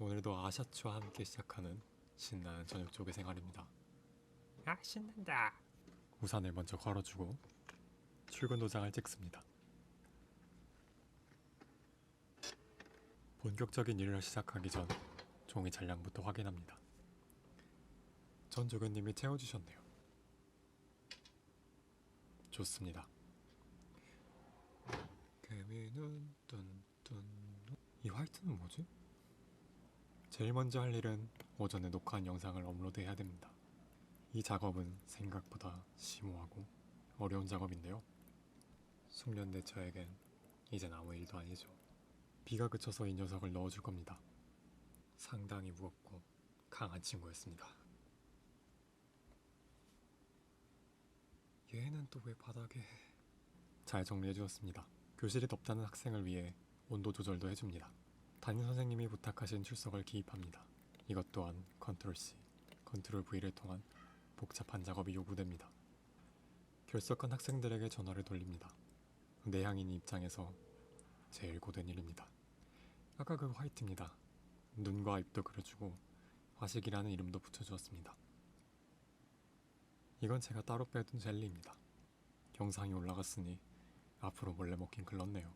오늘도 아샤츠와 함께 시작하는 신나는 저녁 조개 생활입니다. 아 신난다 우산을 먼저 걸어주고 출근 도장을 찍습니다. 본격적인 일을 시작하기 전 종이 잔량부터 확인합니다. 전 조교님이 채워주셨네요. 좋습니다. 개미는 뚠뚠 이 화이트는 뭐지? 제일 먼저 할 일은 오전에 녹화한 영상을 업로드해야 됩니다. 이 작업은 생각보다 심오하고 어려운 작업인데요. 숙련대 저에겐 이젠 아무 일도 아니죠. 비가 그쳐서 이 녀석을 넣어줄 겁니다. 상당히 무겁고 강한 친구였습니다. 얘는 또 왜 바닥에... 잘 정리해 주었습니다. 교실이 덥다는 학생을 위해 온도 조절도 해줍니다. 담임 선생님이 부탁하신 출석을 기입합니다. 이것 또한 컨트롤 C, 컨트롤 V를 통한 복잡한 작업이 요구됩니다. 결석한 학생들에게 전화를 돌립니다. 내향인 입장에서 제일 고된 일입니다. 아까 그 화이트입니다. 눈과 입도 그려주고 화식이라는 이름도 붙여주었습니다. 이건 제가 따로 빼둔 젤리입니다. 영상이 올라갔으니 앞으로 몰래 먹긴 글렀네요.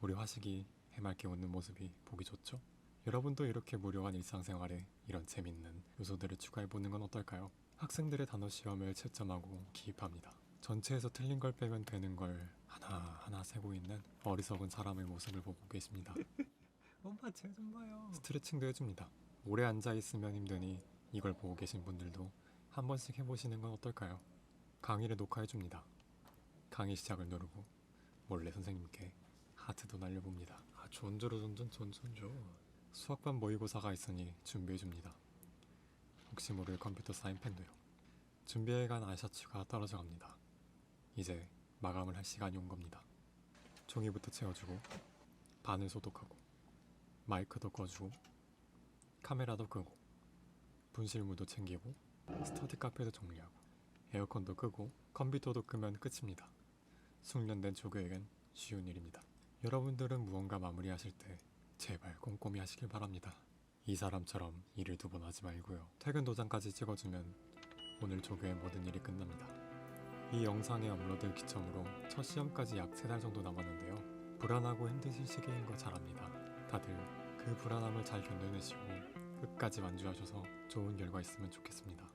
우리 화식이 해맑게 웃는 모습이 보기 좋죠? 여러분도 이렇게 무료한 일상생활에 이런 재밌는 요소들을 추가해보는 건 어떨까요? 학생들의 단어 시험을 채점하고 기입합니다. 전체에서 틀린 걸 빼면 되는 걸 하나하나 세고 있는 어리석은 사람의 모습을 보고 계십니다. 엄마 쟤 좀 봐요 스트레칭도 해줍니다. 오래 앉아있으면 힘드니 이걸 보고 계신 분들도 한 번씩 해보시는 건 어떨까요? 강의를 녹화해줍니다. 강의 시작을 누르고 몰래 선생님께 하트도 날려봅니다. 아 존저로존존 존존조 수학반 모의고사가 있으니 준비해줍니다. 혹시 모를 컴퓨터 사인펜도요. 준비해간 아샤츠가 떨어져 갑니다. 이제 마감을 할 시간이 온 겁니다. 종이부터 채워주고 바늘 소독하고 마이크도 꺼주고 카메라도 끄고 분실물도 챙기고 스터디 카페도 정리하고 에어컨도 끄고 컴퓨터도 끄면 끝입니다. 숙련된 조교에겐 쉬운 일입니다. 여러분들은 무언가 마무리하실 때 제발 꼼꼼히 하시길 바랍니다. 이 사람처럼 일을 두 번 하지 말고요. 퇴근 도장까지 찍어주면 오늘 조교의 모든 일이 끝납니다. 이 영상의 업로드 기점으로 첫 시험까지 약세달 정도 남았는데요. 불안하고 힘드실 시기인 거잘 압니다. 다들 그 불안함을 잘 견뎌내시고 끝까지 완주하셔서 좋은 결과 있으면 좋겠습니다.